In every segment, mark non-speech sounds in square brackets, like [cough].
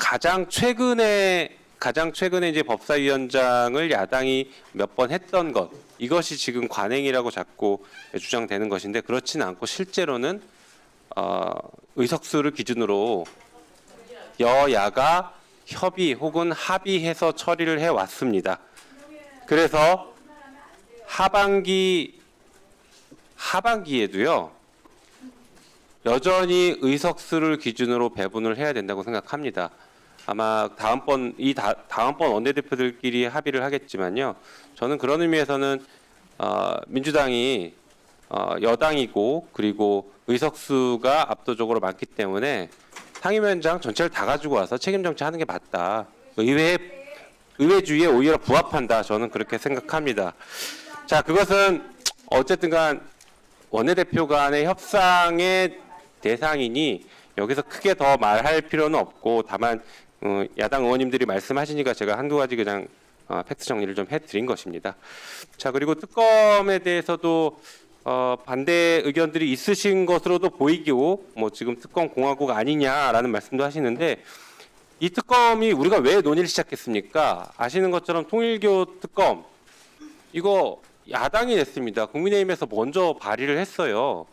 가장 최근에 가장 최근에 이제 법사위원장을 야당이 몇 번 했던 것 이것이 지금 관행이라고 자꾸 주장되는 것인데 그렇지는 않고 실제로는 어, 의석수를 기준으로 여야가 협의 혹은 합의해서 처리를 해 왔습니다. 그래서 하반기 하반기에도요. 여전히 의석수를 기준으로 배분을 해야 된다고 생각합니다. 아마 다음번 이 다, 다음번 원내대표들끼리 합의를 하겠지만요. 저는 그런 의미에서는 어, 민주당이 어, 여당이고 그리고 의석수가 압도적으로 많기 때문에 상임위원장 전체를 다 가지고 와서 책임 정치하는 게 맞다. 의회 의회주의에 오히려 부합한다. 저는 그렇게 생각합니다. 자, 그것은 어쨌든간 원내대표 간의 협상의 대상이니 여기서 크게 더 말할 필요는 없고 다만 어, 야당 의원님들이 말씀하시니까 제가 한두 가지 그냥 어, 팩트 정리를 좀 해드린 것입니다. 자 그리고 특검에 대해서도 어, 반대 의견들이 있으신 것으로도 보이고 뭐 지금 특검 공화국 아니냐라는 말씀도 하시는데 이 특검이 우리가 왜 논의를 시작했습니까? 아시는 것처럼 통일교 특검 이거 야당이 냈습니다. 국민의힘에서 먼저 발의를 했어요.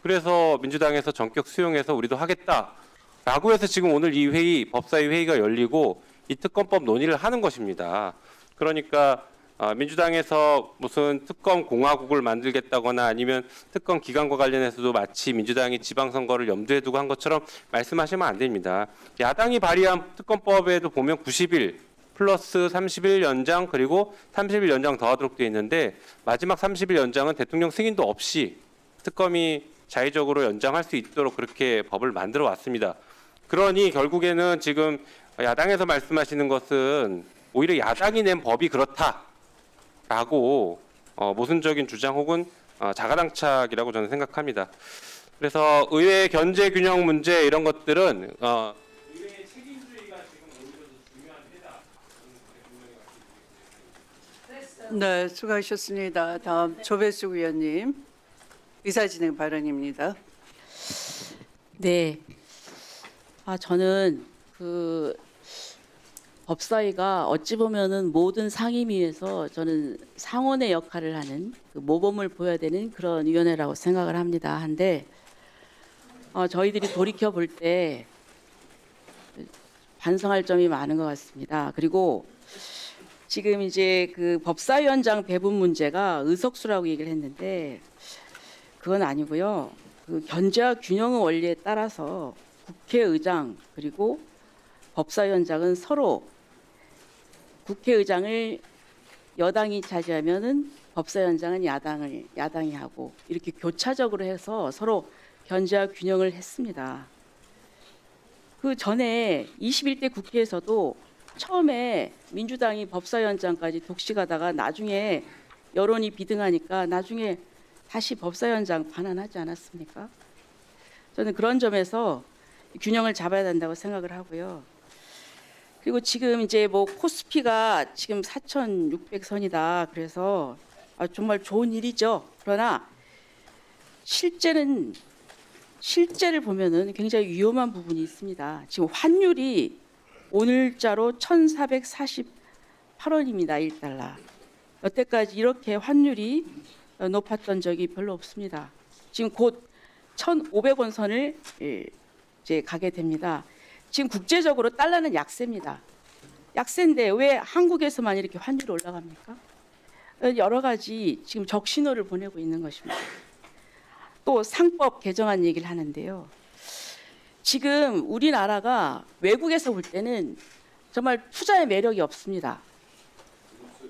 그래서 민주당에서 전격 수용해서 우리도 하겠다 라고 해서 지금 오늘 이 회의 법사위 회의가 열리고 이 특검법 논의를 하는 것입니다. 그러니까 아, 민주당에서 무슨 특검 공화국을 만들겠다거나 아니면 특검 기간과 관련해서도 마치 민주당이 지방선거를 염두에 두고 한 것처럼 말씀하시면 안 됩니다. 야당이 발의한 특검법에도 보면 90일 플러스 30일 연장 그리고 30일 연장 더하도록 되어 있는데 마지막 30일 연장은 대통령 승인도 없이 특검이 자의적으로 연장할 수 있도록 그렇게 법을 만들어 왔습니다. 그러니 결국에는 지금 야당에서 말씀하시는 것은 오히려 야당이 낸 법이 그렇다라고 어, 모순적인 주장 혹은 어, 자가당착이라고 저는 생각합니다. 그래서 의회 견제 균형 문제 이런 것들은 어, 의회의 책임주의가 지금 오히려 더 중요한 때다. 네, 수고하셨습니다. 다음 조배숙 의원님 의사진행 발언입니다. 네. 아, 저는 그 법사위가 어찌 보면은 모든 상임위에서 저는 상원의 역할을 하는 그 모범을 보여야 되는 그런 위원회라고 생각을 합니다. 한데 어, 저희들이 돌이켜 볼 때 반성할 점이 많은 것 같습니다. 그리고 지금 이제 그 법사위원장 배분 문제가 의석수라고 얘기를 했는데 그건 아니고요. 그 견제와 균형의 원리에 따라서 국회의장 그리고 법사위원장은 서로 국회의장을 여당이 차지하면은 법사위원장은 야당을 야당이 하고 이렇게 교차적으로 해서 서로 견제와 균형을 했습니다. 그 전에 21대 국회에서도 처음에 민주당이 법사위원장까지 독식하다가 나중에 여론이 비등하니까 나중에 다시 법사위원장 반환하지 않았습니까? 저는 그런 점에서 균형을 잡아야 된다고 생각을 하고요. 그리고 지금 이제 뭐 코스피가 지금 4,600선이다. 그래서 아, 정말 좋은 일이죠. 그러나 실제는 실제를 보면은 굉장히 위험한 부분이 있습니다. 지금 환율이 오늘자로 1,448원입니다. 1달러. 여태까지 이렇게 환율이 높았던 적이 별로 없습니다. 지금 곧 1,500원 선을 예, 이제 가게 됩니다. 지금 국제적으로 달러는 약세입니다. 약세인데 왜 한국에서만 이렇게 환율이 올라갑니까? 여러 가지 지금 적신호를 보내고 있는 것입니다. 또 상법 개정안 얘기를 하는데요. 지금 우리나라가 외국에서 볼 때는 정말 투자의 매력이 없습니다.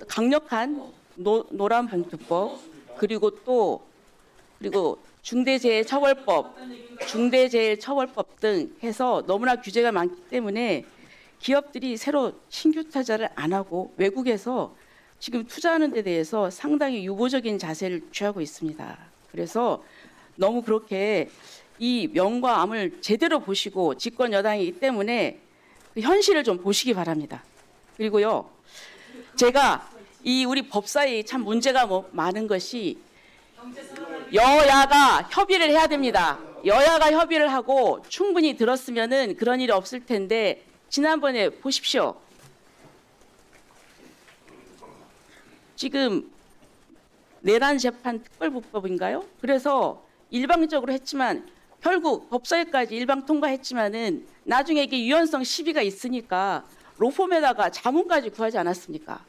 강력한 노, 노란 봉투법 그리고 또 그리고 중대재해처벌법, 중대재해처벌법 등 해서 너무나 규제가 많기 때문에 기업들이 새로 신규 투자를 안 하고 외국에서 지금 투자하는 데 대해서 상당히 유보적인 자세를 취하고 있습니다. 그래서 너무 그렇게 이 명과 암을 제대로 보시고 집권 여당이기 때문에 그 현실을 좀 보시기 바랍니다. 그리고요, 제가 이 우리 법사에 참 문제가 뭐 많은 것이 여야가 협의를 해야 됩니다. 여야가 협의를 하고 충분히 들었으면은 그런 일이 없을 텐데 지난번에 보십시오. 지금 내란 재판 특별법인가요? 그래서 일방적으로 했지만 결국 법사위까지 일방 통과했지만은 나중에 이게 유연성 시비가 있으니까 로펌에다가 자문까지 구하지 않았습니까?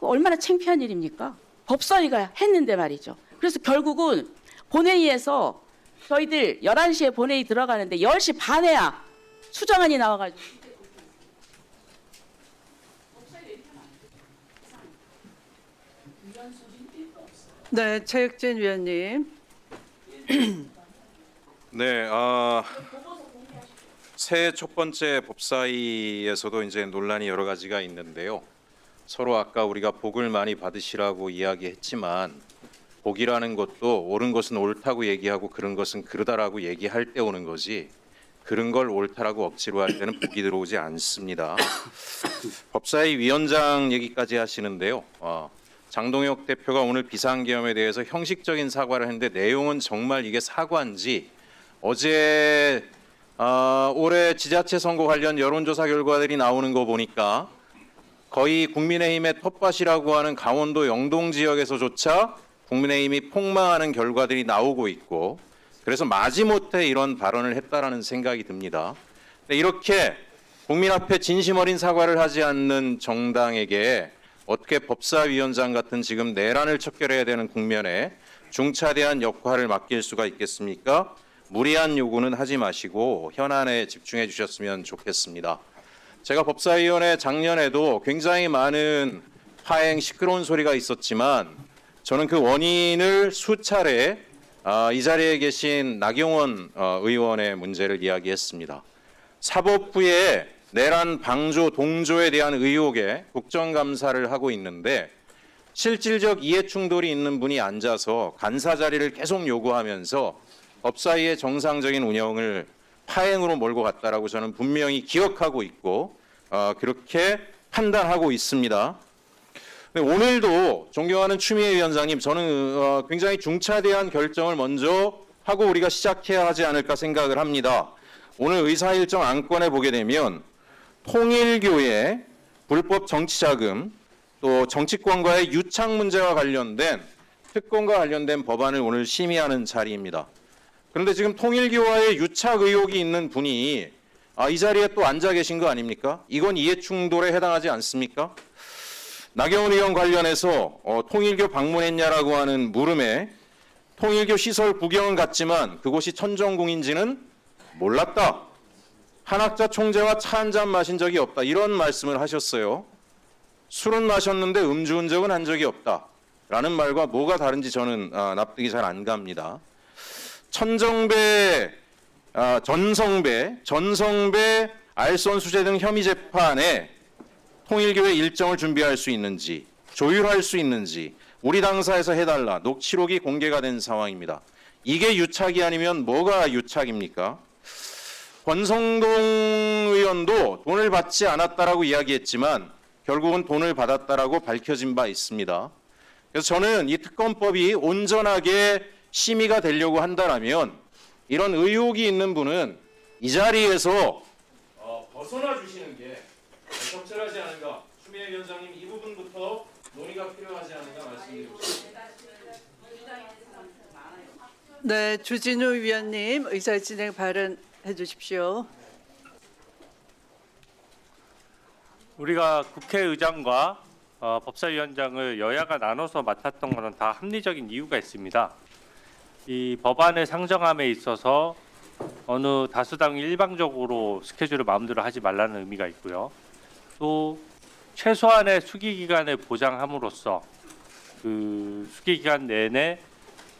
얼마나 창피한 일입니까? 법사위가 했는데 말이죠. 그래서 결국은 본회의에서 저희들 11시에 본회의 들어가는데 10시 반에야 수정안이 나와가지고 네, 최혁진 위원님. [clears throat] 네, 아, 새해 첫 번째 법사위에서도 이제 논란이 여러 가지가 있는데요. 서로 아까 우리가 복을 많이 받으시라고 이야기했지만 복이라는 것도 옳은 것은 옳다고 얘기하고 그런 것은 그르다라고 얘기할 때 오는 거지. 그런 걸 옳다라고 억지로 할 때는 복이 들어오지 않습니다. [coughs] 법사위 위원장 얘기까지 하시는데요. 어, 장동혁 대표가 오늘 비상계엄에 대해서 형식적인 사과를 했는데 내용은 정말 이게 사과인지 어제 아, 올해 지자체 선거 관련 여론조사 결과들이 나오는 거 보니까 거의 국민의힘의 텃밭이라고 하는 강원도 영동 지역에서조차 국민의힘이 폭망하는 결과들이 나오고 있고 그래서 마지못해 이런 발언을 했다라는 생각이 듭니다. 이렇게 국민 앞에 진심 어린 사과를 하지 않는 정당에게 어떻게 법사위원장 같은 지금 내란을 척결해야 되는 국면에 중차대한 역할을 맡길 수가 있겠습니까? 무리한 요구는 하지 마시고 현안에 집중해 주셨으면 좋겠습니다. 제가 법사위원회 작년에도 굉장히 많은 파행 시끄러운 소리가 있었지만 저는 그 원인을 수차례 아, 이 자리에 계신 나경원 어, 의원의 문제를 이야기했습니다. 사법부의 내란 방조 동조에 대한 의혹에 국정감사를 하고 있는데 실질적 이해 충돌이 있는 분이 앉아서 간사 자리를 계속 요구하면서 법사위의 정상적인 운영을 파행으로 몰고 갔다라고 저는 분명히 기억하고 있고 어, 그렇게 판단하고 있습니다. 네, 오늘도 존경하는 추미애 위원장님, 저는 어, 굉장히 중차대한 결정을 먼저 하고 우리가 시작해야 하지 않을까 생각을 합니다. 오늘 의사 일정 안건에 보게 되면 통일교의 불법 정치자금 또 정치권과의 유착 문제와 관련된 특권과 관련된 법안을 오늘 심의하는 자리입니다. 그런데 지금 통일교와의 유착 의혹이 있는 분이 아, 이 자리에 또 앉아 계신 거 아닙니까? 이건 이해 충돌에 해당하지 않습니까? 나경원 의원 관련해서 어, 통일교 방문했냐라고 하는 물음에 통일교 시설 구경은 갔지만 그곳이 천정궁인지는 몰랐다. 한학자 총재와 차 한 잔 마신 적이 없다. 이런 말씀을 하셨어요. 술은 마셨는데 음주운전은 한 적이 없다. 라는 말과 뭐가 다른지 저는 아, 납득이 잘 안 갑니다. 천정배, 아, 전성배, 전성배 알선 수재 등 혐의 재판에 통일교회 일정을 준비할 수 있는지 조율할 수 있는지 우리 당사에서 해달라 녹취록이 공개가 된 상황입니다. 이게 유착이 아니면 뭐가 유착입니까? 권성동 의원도 돈을 받지 않았다라고 이야기했지만 결국은 돈을 받았다라고 밝혀진 바 있습니다. 그래서 저는 이 특검법이 온전하게 심의가 되려고 한다라면 이런 의혹이 있는 분은 이 자리에서 어, 벗어나 주시는 게 적절하지 않은가? 추미애 위원장님 이 부분부터 논의가 필요하지 않은가 말씀드리고 네, 주진우 위원님 의사 진행 발언해 주십시오. 우리가 국회의장과 어, 법사위원장을 여야가 나눠서 맡았던 것은 다 합리적인 이유가 있습니다. 이 법안을 상정함에 있어서 어느 다수당이 일방적으로 스케줄을 마음대로 하지 말라는 의미가 있고요. 또 최소한의 수기 기간을 보장함으로써 그 수기 기간 내내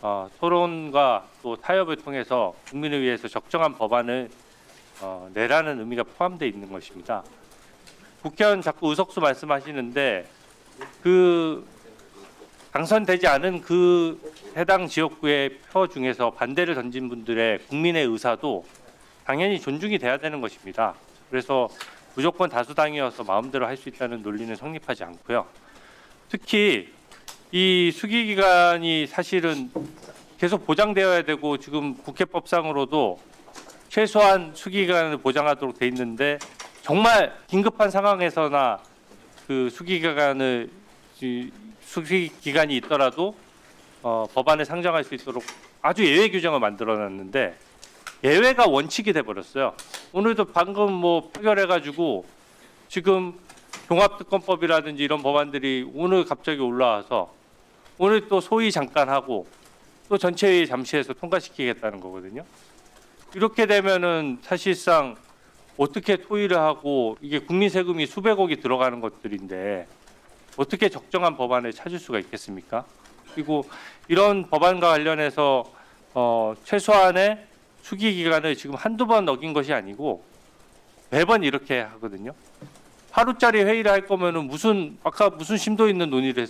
어, 토론과 또 타협을 통해서 국민을 위해서 적정한 법안을 어, 내라는 의미가 포함되어 있는 것입니다. 국회의원 자꾸 의석수 말씀하시는데 그 당선되지 않은 그 해당 지역구의 표 중에서 반대를 던진 분들의 국민의 의사도 당연히 존중이 돼야 되는 것입니다. 그래서 무조건 다수당이어서 마음대로 할 수 있다는 논리는 성립하지 않고요. 특히 이 수기 기간이 사실은 계속 보장되어야 되고 지금 국회법상으로도 최소한 수기 기간을 보장하도록 돼 있는데 정말 긴급한 상황에서나 그 수기 기간을 이- 수기 기간이 있더라도 어, 법안에 상정할 수 있도록 아주 예외 규정을 만들어 놨는데 예외가 원칙이 돼 버렸어요. 오늘도 방금 뭐 표결해 가지고 지금 종합특검법이라든지 이런 법안들이 오늘 갑자기 올라와서 오늘 또 소위 잠깐 하고 또 전체회의 잠시해서 통과시키겠다는 거거든요. 이렇게 되면은 사실상 어떻게 토의를 하고 이게 국민 세금이 수백억이 들어가는 것들인데 어떻게 적정한 법안을 찾을 수가 있겠습니까? 그리고 이런 법안과 관련해서 어, 최소한의 수기 기간을 지금 한두 번 어긴 것이 아니고 매번 이렇게 하거든요. 하루짜리 회의를 할 거면은 무슨 아까 무슨 심도 있는 논의를 했